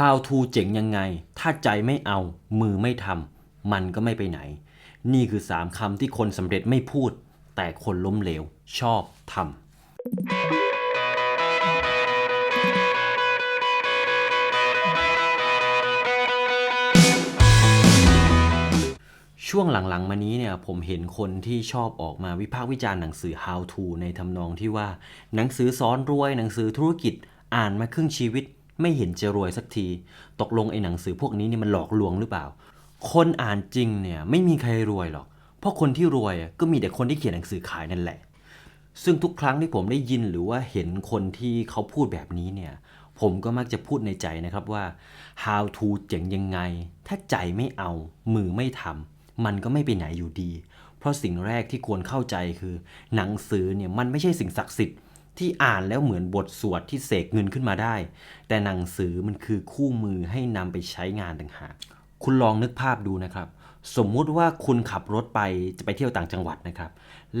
How to เจ๋งยังไง ถ้าใจไม่เอา มือไม่ทำ มันก็ไม่ไปไหน นี่คือ 3คำที่คนสำเร็จไม่พูด แต่คนล้มเหลว ชอบทำช่วงหลังๆ มานี้เนี่ยผมเห็นคนที่ชอบออกมาวิพากษ์วิจารณ์หนังสือ How to ในทำนองที่ว่า หนังสือสอนรวยหนังสือธุรกิจอ่านมาครึ่งชีวิต ไม่เห็นจะรวยสักที ตกลงไอ้หนังสือพวกนี้นี่มันหลอกลวงหรือเปล่า คนอ่านจริงเนี่ยไม่มีใครรวยหรอก เพราะคนที่รวยก็มีแต่คนที่เขียนหนังสือขายนั่นแหละ ซึ่งทุกครั้งที่ผมได้ยินหรือว่าเห็นคนที่เขาพูดแบบนี้เนี่ย ผมก็มักจะพูดในใจนะครับว่า how to เจ๋งยังไง ถ้าใจไม่เอา มือไม่ทำมันก็ไม่ไปไหนอยู่ดี เพราะสิ่งแรกที่ควรเข้าใจคือ หนังสือเนี่ยมันไม่ใช่สิ่งศักดิ์สิทธิ์ ที่อ่านแล้วเหมือนบทสวดที่เสกเงินขึ้นมาได้ แต่หนังสือมันคือคู่มือให้นำไปใช้งานต่างหากคุณลองนึกภาพดูนะครับ สมมุติว่าคุณขับรถไปจะไปเที่ยวต่างจังหวัดนะครับ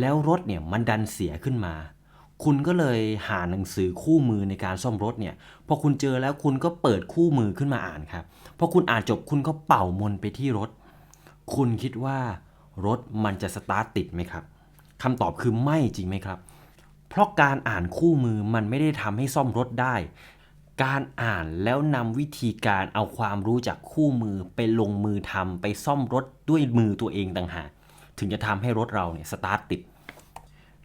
แล้วรถเนี่ยมันดันเสียขึ้นมา คุณก็เลยหาหนังสือคู่มือในการซ่อมรถเนี่ยพอคุณเจอแล้วคุณก็เปิดคู่มือขึ้นมาอ่านครับพอคุณอ่านจบคุณก็เป่ามนไปที่รถ คุณคิดว่ารถมันจะสตาร์ทติดไหมครับคำตอบคือไม่จริงไหมครับ เพราะการอ่านคู่มือมันไม่ได้ทำให้ซ่อมรถได้ การอ่านแล้วนำวิธีการเอาความรู้จากคู่มือไปลงมือทำไปซ่อมรถด้วยมือตัวเองต่างหากถึงจะทำให้รถเราเนี่ยสตาร์ทติด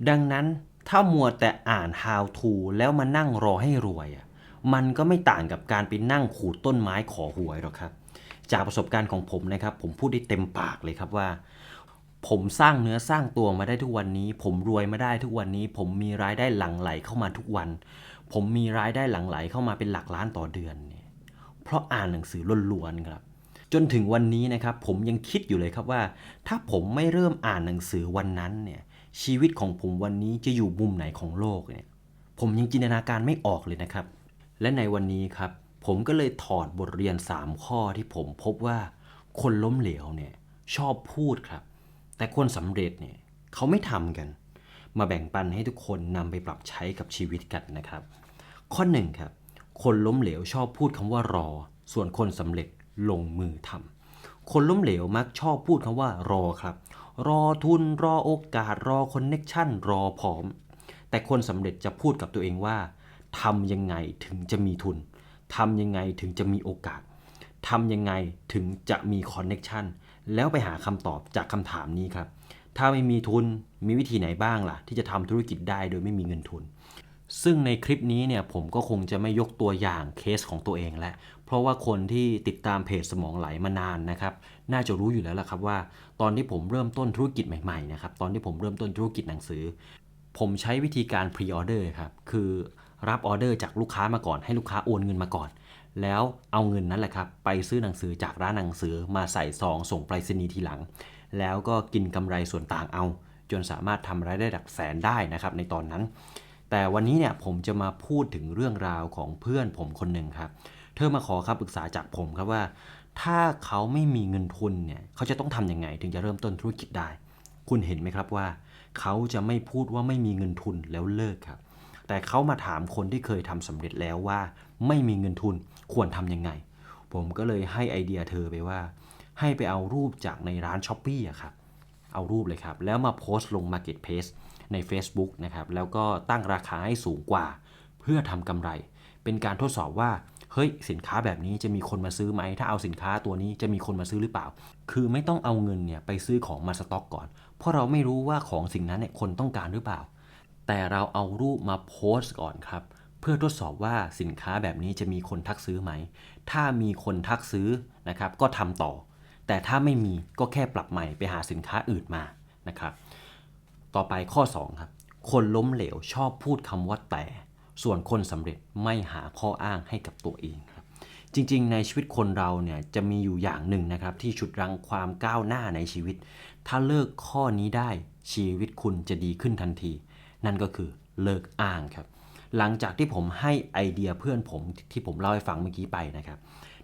ดังนั้นถ้ามัวแต่อ่าน how to แล้วมานั่งรอให้รวยอะมันก็ไม่ต่างกับการไปนั่งขูดต้นไม้ขอหวยหรอกครับ จากประสบการณ์ของผมนะครับ ผมพูดได้เต็มปากเลยครับว่า ผมสร้างเนื้อสร้างตัวมาได้ทุกวันนี้ ผมรวยมาได้ทุกวันนี้ ผมมีรายได้หลั่งไหลเข้ามาทุกวัน ผมมีรายได้หลั่งไหลเข้ามาเป็นหลักล้านต่อเดือนเนี่ยเพราะอ่านหนังสือล้วนๆครับ จนถึงวันนี้นะครับผมยังคิดอยู่เลยครับว่า ถ้าผมไม่เริ่มอ่านหนังสือวันนั้นเนี่ยชีวิตของผมวันนี้จะอยู่มุมไหนของโลกเนี่ยผมยังจินตนาการไม่ออกเลยนะครับ และในวันนี้ครับ ผมก็เลยถอดบทเรียน 3 ข้อที่ผมพบว่าคนล้มเหลวเนี่ยชอบพูดครับ แต่คนสำเร็จเนี่ยเขาไม่ทำกัน มาแบ่งปันให้ทุกคนนำไปปรับใช้กับชีวิตกันนะครับ ข้อหนึ่งครับคนล้มเหลวชอบพูดคำว่ารอ ส่วนคนสำเร็จลงมือทำคนล้มเหลวมักชอบพูดคำว่ารอครับ รอทุนรอโอกาสรอคอนเน็กชันรอพร้อม แต่คนสำเร็จจะพูดกับตัวเองว่าทำยังไงถึงจะมีทุนทำยังไงถึงจะมีโอกาสทำยังไงถึงจะมีคอนเน็กชัน แล้วไปหาคำตอบจากคำถามนี้ครับ ถ้าไม่มีทุนมีวิธีไหนบ้างล่ะ ที่จะทำธุรกิจได้โดยไม่มีเงินทุน ซึ่งในคลิปนี้เนี่ยผมก็คงจะไม่ยกตัวอย่างเคสของตัวเองแล้วเพราะว่าคนที่ติดตามเพจสมองไหลมานานนะครับ น่าจะรู้อยู่แล้วล่ะครับว่า ตอนที่ผมเริ่มต้นธุรกิจใหม่ๆนะครับตอนที่ผมเริ่มต้นธุรกิจหนังสือ ผมใช้วิธีการพรีออเดอร์ครับคือรับออเดอร์จากลูกค้ามาก่อนให้ลูกค้าโอนเงินมาก่อน แล้วเอาเงินนั้นแหละครับไปซื้อหนังสือจากร้านหนังสือมาใส่ซองส่งไปรษณีย์ทีหลัง แล้วก็กินกำไรส่วนต่างเอา จนสามารถทำรายได้หลักแสนได้นะครับในตอนนั้น แต่วันนี้เนี่ยผมจะมาพูดถึงเรื่องราวของเพื่อนผมคนหนึ่งครับ เธอมาขอคำปรึกษาจากผมครับว่า ถ้าเขาไม่มีเงินทุนเนี่ยเขาจะต้องทำยังไง ถึงจะเริ่มต้นธุรกิจได้ คุณเห็นไหมครับว่า เขาจะไม่พูดว่าไม่มีเงินทุนแล้วเลิกครับ แต่เขามาถามคนที่เคยทำสำเร็จแล้วว่า ไม่มีเงินทุน ควรทำยังไง ผมก็เลยให้ไอเดียเธอไปว่า ให้ไปเอารูปจากในร้านช้อปปี้อะครับ เอารูปเลยครับ แล้วมาโพสต์ลง Marketplace ใน Facebook นะครับ แล้วก็ตั้งราคาให้สูงกว่า เพื่อทำกำไร เป็นการทดสอบว่าเฮ้ยสินค้าแบบนี้จะมีคนมาซื้อไหม ถ้าเอาสินค้าตัวนี้จะมีคนมาซื้อหรือเปล่า คือไม่ต้องเอาเงินเนี่ยไปซื้อของมาสต็อกก่อน เพราะเราไม่รู้ว่าของสิ่งนั้นเนี่ยคนต้องการหรือเปล่า แต่เราเอารูปมาโพสต์ก่อนครับ เพื่อทดสอบว่าสินค้าแบบนี้จะมีคนทักซื้อไหม ถ้ามีคนทักซื้อนะครับก็ทำต่อ แต่ถ้าไม่มีก็แค่ปรับใหม่ไปหาสินค้าอื่นมานะครับ ต่อไปข้อ2ครับคนล้มเหลวชอบพูดคำว่าแต่ ส่วนคนสำเร็จไม่หาข้ออ้างให้กับตัวเองครับ จริงๆ ในชีวิตคนเราเนี่ยจะมีอยู่อย่างหนึ่งนะครับ ที่ฉุดรั้งความก้าวหน้าในชีวิต ถ้าเลิกข้อนี้ได้ชีวิตคุณจะดีขึ้นทันที นั่นก็คือเลิกอ้างครับ หลังจากที่ผมให้ไอเดียเพื่อนผมที่ผมเล่าให้ฟังเมื่อกี้ไปนะครับ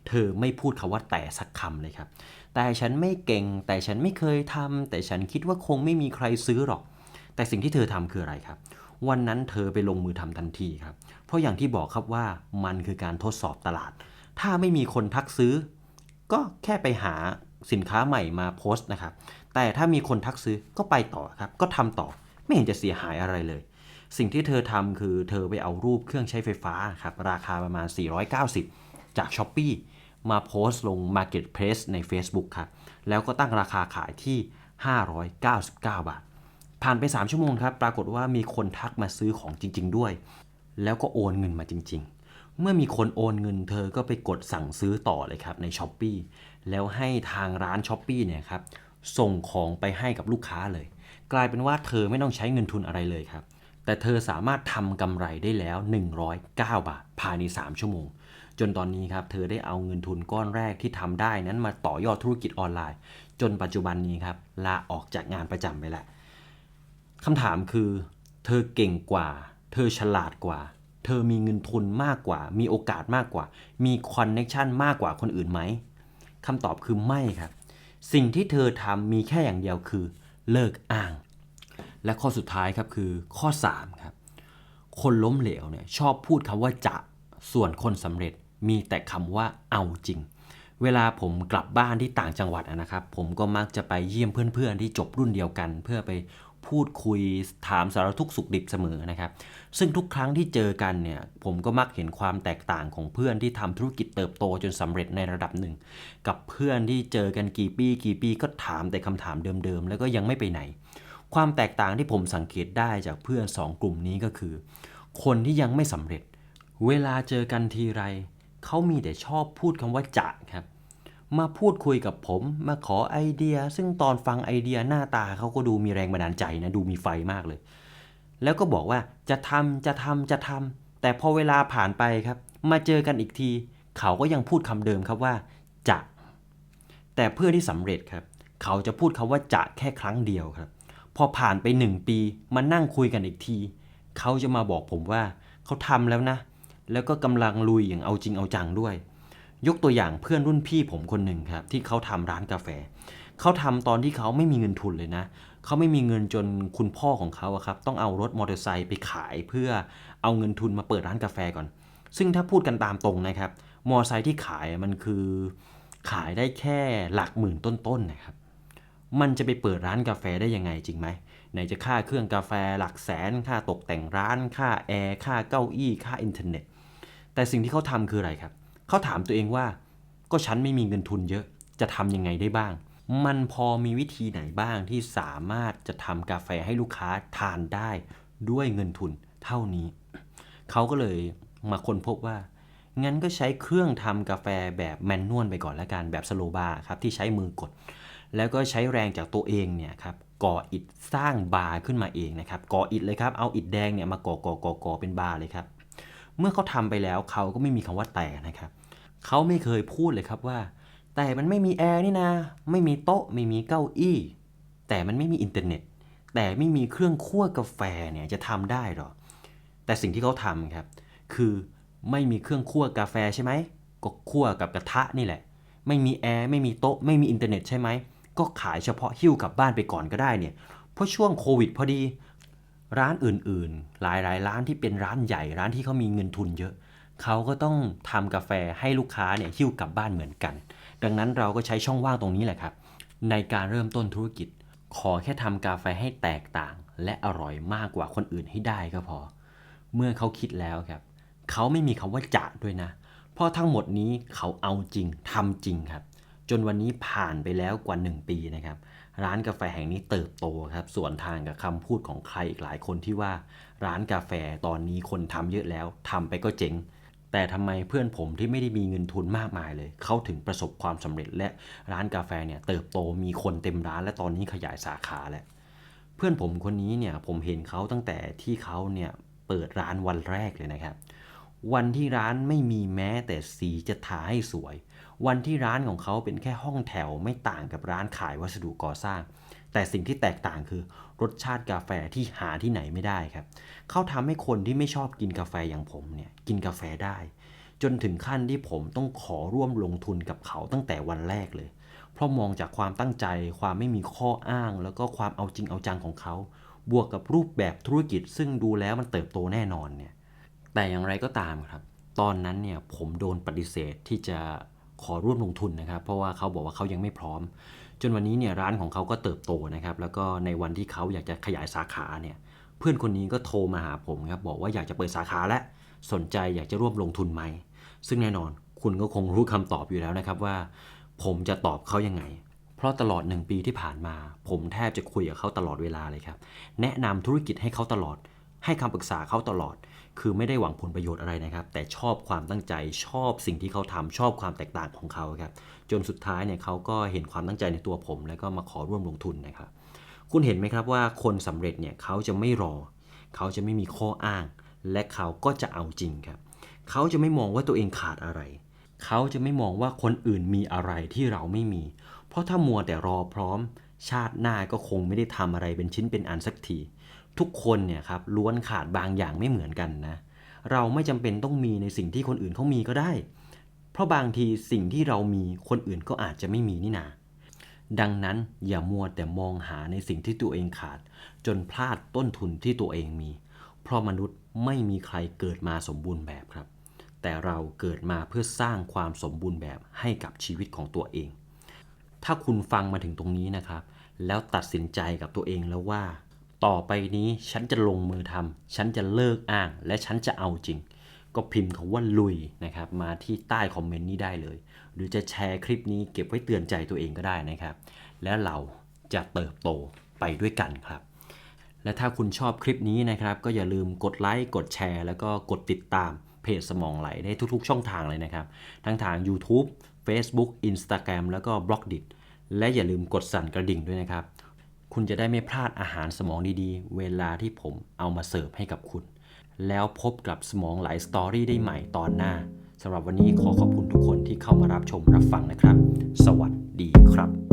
เธอไม่พูดคาว่าแต่สักคำเลยครับ แต่ฉันไม่เก่ง แต่ฉันไม่เคยทำแต่ฉันคิดว่าคงไม่มีใครซื้อหรอก แต่สิ่งที่เธอทำคืออะไรครับ วันนั้นเธอไปลงมือทำทันทีครับ เพราะอย่างที่บอกครับว่ามันคือการทดสอบตลาด ถ้าไม่มีคนทักซื้อ ก็แค่ไปหาสินค้าใหม่มาโพสต์นะครับ แต่ถ้ามีคนทักซื้อก็ไปต่อครับ ก็ทำต่อ ไม่เห็นจะเสียหายอะไรเลย สิ่งที่เธอทำคือเธอไปเอารูปเครื่องใช้ไฟฟ้าครับราคาประมาณ 490 จาก s h อ p e e มาโพสต์ลง Marketplace ใน Facebook ครับ แล้วก็ตั้งราคาขายที่ 599 บาท ผ่านไป 3 ชั่วโมงครับ ปรากฏว่ามีคนทักมาซื้อของจริง ๆ ด้วย แล้วก็โอนเงินมาจริง ๆ เมื่อมีคนโอนเงินเธอก็ไปกดสั่งซื้อต่อเลยครับใน s h อ p e e แล้วให้ทางร้าน s h อ p e e เนี่ยครับส่งของไปให้กับลูกค้าเลย กลายเป็นว่าเธอไม่ต้องใช้เงินทุนอะไรเลยครับ แต่เธอสามารถทำกำไรได้แล้ว 109 บาท ภายใน 3 ชั่วโมง จนตอนนี้ครับ เธอได้เอาเงินทุนก้อนแรกที่ทำได้นั้นมาต่อยอดธุรกิจออนไลน์ จนปัจจุบันนี้ครับ ลาออกจากงานประจำไปแล้วคำถามคือ เธอเก่งกว่า เธอฉลาดกว่า เธอมีเงินทุนมากกว่า มีโอกาสมากกว่า มีคอนเน็ชันมากกว่าคนอื่นไหมคำตอบคือไม่ครับ สิ่งที่เธอทำมีแค่อย่างเดียวคือ เลิกอ้าง และข้อสุดท้ายครับคือข้อ3ครับคนล้มเหลวเนี่ยชอบพูดคำว่าจะส่วนคนสำเร็จมีแต่คำว่าเอาจริง เวลาผมกลับบ้านที่ต่างจังหวัดนะครับ ผมก็มักจะไปเยี่ยมเพื่อนๆ ที่จบรุ่นเดียวกัน เพื่อไปพูดคุยถามสารทุกสุขดิบเสมอนะครับ ซึ่งทุกครั้งที่เจอกันเนี่ยผมก็มักเห็นความแตกต่างของเพื่อนที่ทำธุรกิจเติบโตจนสำเร็จในระดับหนึ่ง กับเพื่อนที่เจอกันกี่ปีกี่ปีก็ถามแต่คำถามเดิมๆ แล้วก็ยังไม่ไปไหน ความแตกต่างที่ผมสังเกตได้จากเพื่อนสองกลุ่มนี้ก็คือ คนที่ยังไม่สำเร็จ เวลาเจอกันทีไร เขามีแต่ชอบพูดคำว่าจะครับ มาพูดคุยกับผมมาขอไอเดีย ซึ่งตอนฟังไอเดียหน้าตาเขาก็ดูมีแรงบันดาลใจนะดูมีไฟมากเลย แล้วก็บอกว่าจะทำจะทำจะทำแต่พอเวลาผ่านไปครับ มาเจอกันอีกที เขาก็ยังพูดคำเดิมครับว่าจะแต่เพื่อนที่สำเร็จครับ เขาจะพูดคำว่าจะแค่ครั้งเดียวครับ พอผ่านไปหนึ่งปีมานั่งคุยกันอีกที เขาจะมาบอกผมว่าเขาทำแล้วนะ แล้วก็กำลังลุยอย่างเอาจริงเอาจังด้วย ยกตัวอย่างเพื่อนรุ่นพี่ผมคนหนึ่งครับ ที่เขาทำร้านกาแฟ เขาทำตอนที่เขาไม่มีเงินทุนเลยนะ เขาไม่มีเงินจนคุณพ่อของเขาอะครับ ต้องเอารถมอเตอร์ไซค์ไปขายเพื่อเอาเงินทุนมาเปิดร้านกาแฟก่อน ซึ่งถ้าพูดกันตามตรงนะครับ มอเตอร์ไซค์ที่ขายมันคือขายได้แค่หลักหมื่นต้นๆนะครับ มันจะไปเปิดร้านกาแฟได้ยังไงจริงไหมไหนจะค่าเครื่องกาแฟหลักแสน ค่าตกแต่งร้าน ค่าแอร์ค่าเก้าอี้ ค่าอินเทอร์เน็ต แต่สิ่งที่เขาทำคืออะไรครับ เขาถามตัวเองว่า ก็ฉันไม่มีเงินทุนเยอะ จะทำยังไงได้บ้าง มันพอมีวิธีไหนบ้างที่สามารถจะทำกาแฟให้ลูกค้าทานได้ด้วยเงินทุนเท่านี้ เขาก็เลยมาค้นพบว่า งั้นก็ใช้เครื่องทำกาแฟแบบแมนนวลไปก่อนละกันแบบสโลบาร์ครับที่ใช้มือกด แล้วก็ใช้แรงจากตัวเองเนี่ยครับก่ออิฐสร้างบาร์ขึ้นมาเองนะครับก่ออิฐเลยครับเอาอิฐแดงเนี่ยมาก่อก่อก่อก่อเป็นบาร์เลยครับเมื่อเขาทำไปแล้วเขาก็ไม่มีคำว่าแต่นะครับเขาไม่เคยพูดเลยครับว่า แต่มันไม่มีแอร์นี่นะไม่มีโต๊ะไม่มีเก้าอี้ แต่มันไม่มีอินเทอร์เน็ต แต่ไม่มีเครื่องคั่วกาแฟเนี่ยจะทำได้หรอแต่สิ่งที่เขาทำครับคือไม่มีเครื่องคั่วกาแฟใช่ไหมก็คั่วกับกระทะนี่แหละ ไม่มีแอร์ไม่มีโต๊ะไม่มีอินเทอร์เน็ตใช่ไหม ก็ขายเฉพาะหิ้วกลับบ้านไปก่อนก็ได้เนี่ย เพราะช่วงโควิดพอดี ร้านอื่นๆ หลายๆ ร้านที่เป็นร้านใหญ่ร้านที่เขามีเงินทุนเยอะ เขาก็ต้องทำกาแฟให้ลูกค้าเนี่ยหิ้วกลับบ้านเหมือนกัน ดังนั้นเราก็ใช้ช่องว่างตรงนี้แหละครับ ในการเริ่มต้นธุรกิจ ขอแค่ทำกาแฟให้แตกต่าง และอร่อยมากกว่าคนอื่นให้ได้ก็พอ เมื่อเขาคิดแล้วครับ เขาไม่มีคำว่าจะด้วยนะ เพราะทั้งหมดนี้เขาเอาจริงทำจริงครับ จนวันนี้ผ่านไปแล้วกว่า 1 ปีนะครับร้านกาแฟแห่งนี้เติบโตครับส่วนทางกับคำพูดของใครอีกหลายคนที่ว่า ร้านกาแฟตอนนี้คนทำเยอะแล้วทำไปก็เจ๊งแต่ทำไมเพื่อนผมที่ไม่ได้มีเงินทุนมากมายเลย เขาถึงประสบความสำเร็จและร้านกาแฟเนี่ยเติบโตมีคนเต็มร้านและตอนนี้ขยายสาขาแล้วเพื่อนผมคนนี้เนี่ยผมเห็นเขาตั้งแต่ที่เขาเนี่ยเปิดร้านวันแรกเลยนะครับ วันที่ร้านไม่มีแม้แต่สีจะทาให้สวย วันที่ร้านของเขาเป็นแค่ห้องแถวไม่ต่างกับร้านขายวัสดุก่อสร้าง แต่สิ่งที่แตกต่างคือรสชาติกาแฟที่หาที่ไหนไม่ได้ครับเขาทำให้คนที่ไม่ชอบกินกาแฟอย่างผมเนี่ยกินกาแฟได้ จนถึงขั้นที่ผมต้องขอร่วมลงทุนกับเขาตั้งแต่วันแรกเลย เพราะมองจากความตั้งใจ ความไม่มีข้ออ้าง แล้วก็ความเอาจริงเอาจังของเขาบวกกับรูปแบบธุรกิจซึ่งดูแล้วมันเติบโตแน่นอนเนี่ยแต่อย่างไรก็ตามครับ ตอนนั้นเนี่ยผมโดนปฏิเสธที่จะ ขอร่วมลงทุนนะครับ เพราะว่าเขาบอกว่าเขายังไม่พร้อม จนวันนี้เนี่ยร้านของเขาก็เติบโตนะครับ แล้วก็ในวันที่เขาอยากจะขยายสาขาเนี่ยเพื่อนคนนี้ก็โทรมาหาผมครับบอกว่าอยากจะเปิดสาขาและสนใจอยากจะร่วมลงทุนไหม ซึ่งแน่นอนคุณก็คงรู้คำตอบอยู่แล้วนะครับว่า ผมจะตอบเขายังไง เพราะตลอดหนึ่งปีที่ผ่านมา ผมแทบจะคุยกับเขาตลอดเวลาเลยครับ แนะนำธุรกิจให้เขาตลอด ให้คำปรึกษาเขาตลอด คือไม่ได้หวังผลประโยชน์อะไรนะครับ แต่ชอบความตั้งใจชอบสิ่งที่เขาทำชอบความแตกต่างของเขาครับจนสุดท้ายเนี่ยเขาก็เห็นความตั้งใจในตัวผม แล้วก็มาขอร่วมลงทุนนะครับ คุณเห็นไหมครับว่าคนสำเร็จเนี่ยเขาจะไม่รอ เขาจะไม่มีข้ออ้าง และเขาก็จะเอาจริงครับเขาจะไม่มองว่าตัวเองขาดอะไร เขาจะไม่มองว่าคนอื่นมีอะไรที่เราไม่มี เพราะถ้ามัวแต่รอพร้อม ชาติหน้าก็คงไม่ได้ทำอะไรเป็นชิ้นเป็นอันสักที ทุกคนเนี่ยครับล้วนขาดบางอย่างไม่เหมือนกันนะ เราไม่จำเป็นต้องมีในสิ่งที่คนอื่นเขามีก็ได้ เพราะบางทีสิ่งที่เรามีคนอื่นก็อาจจะไม่มีนี่นาดังนั้นอย่ามัวแต่มองหาในสิ่งที่ตัวเองขาด จนพลาดต้นทุนที่ตัวเองมี เพราะมนุษย์ไม่มีใครเกิดมาสมบูรณ์แบบครับ แต่เราเกิดมาเพื่อสร้างความสมบูรณ์แบบให้กับชีวิตของตัวเอง ถ้าคุณฟังมาถึงตรงนี้นะครับ แล้วตัดสินใจกับตัวเองแล้วว่า ต่อไปนี้ฉันจะลงมือทำฉันจะเลิกอ้าง และฉันจะเอาจริง ก็พิมพ์คาว่าลุยนะครับมาที่ใต้คอมเมนต์นี้ได้เลย หรือจะแชร์คลิปนี้เก็บไว้เตือนใจตัวเองก็ได้นะครับ แล้วเราจะเติบโตไปด้วยกันครับ และถ้าคุณชอบคลิปนี้นะครับ ก็อย่าลืมกดไลค์กดแชร์ แล้วก็กดติดตามเพจสมองไหลได้ทุกๆ ช่องทางเลยนะครับ ทั้งทาง YouTube Facebook Instagram แล้วก็ b l o g d i t และอย่าลืมกดสั่นกระดิ่งด้วยนะครับ คุณจะได้ไม่พลาดอาหารสมองดีๆ เวลาที่ผมเอามาเสิร์ฟให้กับคุณ แล้วพบกับสมองหลายสตอรี่ได้ใหม่ตอนหน้าสำหรับวันนี้ขอขอบคุณทุกคนที่เข้ามารับชมรับฟังนะครับ สวัสดีครับ